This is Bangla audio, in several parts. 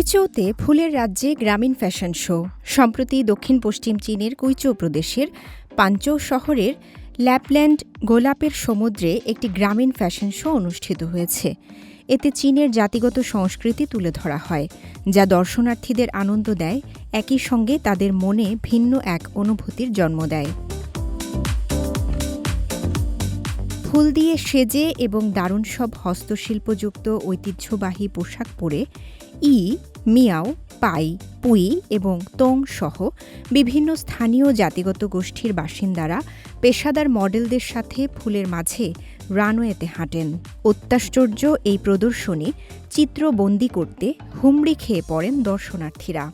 কুইচৌতে ফুলের রাজ্যে গ্রামীণ ফ্যাশন শো। সম্প্রতি দক্ষিণ পশ্চিম চীনের কুইচৌ প্রদেশের পাঞ্চৌ শহরের ল্যাপল্যান্ড গোলাপের সমুদ্রে একটি গ্রামীণ ফ্যাশন শো অনুষ্ঠিত হয়েছে। এতে চীনের জাতিগত সংস্কৃতি তুলে ধরা হয়, যা দর্শনার্থীদের আনন্দ দেয়, একই সঙ্গে তাদের মনে ভিন্ন এক অনুভূতির জন্ম দেয়। ফুল দিয়ে সেজে এবং দারুণ সব হস্তশিল্পযুক্ত ঐতিহ্যবাহী পোশাক পরে ই, মিয়াও, পাই, পুই এবং তোং সহ বিভিন্ন স্থানীয় জাতিগত গোষ্ঠীর বাসিন্দারা পেশাদার মডেলদের সাথে ফুলের মাঝে রানওয়েতে হাঁটেন। অত্যাশ্চর্য এই প্রদর্শনী চিত্রবন্দি করতে হুমড়ি খেয়ে পড়েন দর্শনার্থীরা।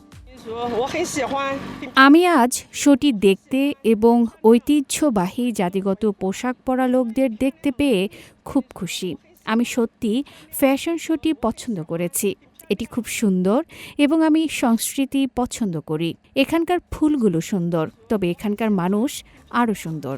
আমি আজ শোটি দেখতে এবং ঐতিহ্যবাহী জাতিগত পোশাক পরা লোকদের দেখতে পেয়ে খুব খুশি। আমি সত্যি ফ্যাশন শোটি পছন্দ করেছি। এটি খুব সুন্দর এবং আমি সংস্কৃতি পছন্দ করি। এখানকার ফুলগুলো সুন্দর, তবে এখানকার মানুষ আরও সুন্দর।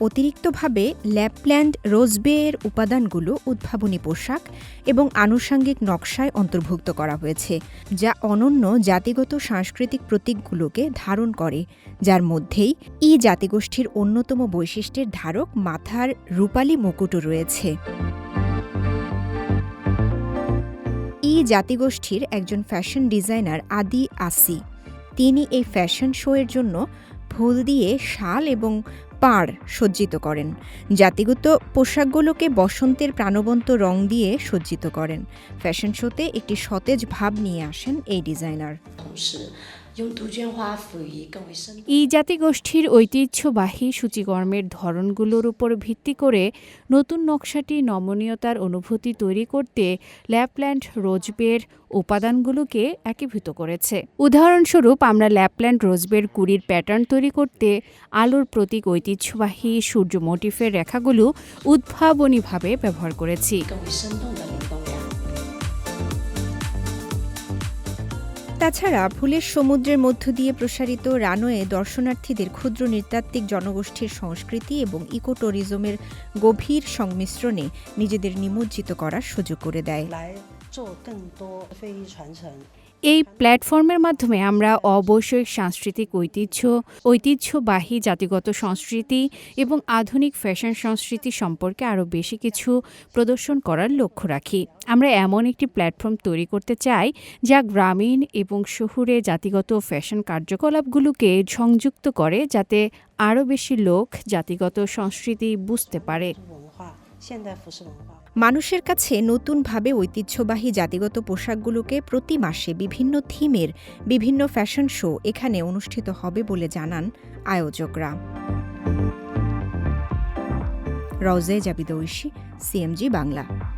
অতিরিক্তভাবে ল্যাপল্যান্ড রোজবেয়ের উপাদানগুলো উদ্ভাবনী পোশাক এবং আনুষাঙ্গিক নকশায় অন্তর্ভুক্ত করা হয়েছে, যা অনন্য জাতিগত সাংস্কৃতিক প্রতীকগুলোকে ধারণ করে। যার মধ্যেই ই জাতিগোষ্ঠীর অন্যতম বৈশিষ্ট্যের ধারক মাথার রূপালী মুকুটও রয়েছে। ই জাতিগোষ্ঠীর একজন ফ্যাশন ডিজাইনার আদি আসি। তিনি এই ফ্যাশন শোয়ের জন্য ফুল দিয়ে শাল এবং পাড় সজ্জিত করেন। জাতিগত পোশাকগুলোকে বসন্তের প্রাণবন্ত রং দিয়ে সজ্জিত করেন। ফ্যাশন শোতে একটি সতেজ ভাব নিয়ে আসেন এই ডিজাইনার। এই জাতিগোষ্ঠীর ঐতিহ্যবাহী সূচিকর্মের ধরনগুলোর উপর ভিত্তি করে নতুন নকশাটি নমনীয়তার অনুভূতি তৈরি করতে ল্যাপল্যান্ড রোজবের উপাদানগুলোকে একীভূত করেছে। উদাহরণস্বরূপ, আমরা ল্যাপল্যান্ড রোজবের কুড়ির প্যাটার্ন তৈরি করতে আলোর প্রতীক ঐতিহ্যবাহী সূর্য মোটিফের রেখাগুলো উদ্ভাবনীভাবে ব্যবহার করেছি। তাছাড়া ফুলের সমুদ্রের মধ্য দিয়ে প্রসারিত রানওয়ে দর্শনার্থীদের ক্ষুদ্র নৃতাত্ত্বিক জনগোষ্ঠীর সংস্কৃতি এবং ইকো ট্যুরিজমের গভীর সংমিশ্রণে নিজেদের নিমজ্জিত করার সুযোগ করে দেয়। এই প্ল্যাটফর্মের মাধ্যমে আমরা অবশ্যই সাংস্কৃতিক ঐতিহ্য, ঐতিহ্যবাহী জাতিগত সংস্কৃতি এবং আধুনিক ফ্যাশন সংস্কৃতি সম্পর্কে আরও বেশি কিছু প্রদর্শন করার লক্ষ্য রাখি। আমরা এমন একটি প্ল্যাটফর্ম তৈরি করতে চাই যা গ্রামীণ এবং শহুরে জাতিগত ফ্যাশন কার্যকলাপগুলোকে সংযুক্ত করে যাতে আরও বেশি লোক জাতিগত সংস্কৃতি বুঝতে পারে। মানুষের কাছে নতুনভাবে ঐতিহ্যবাহী জাতিগত পোশাকগুলোকে প্রতি মাসে বিভিন্ন থিমের বিভিন্ন ফ্যাশন শো এখানে অনুষ্ঠিত হবে বলে জানান আয়োজকরা। রওজে জাবিদ ঐশী, সিএমজি বাংলা।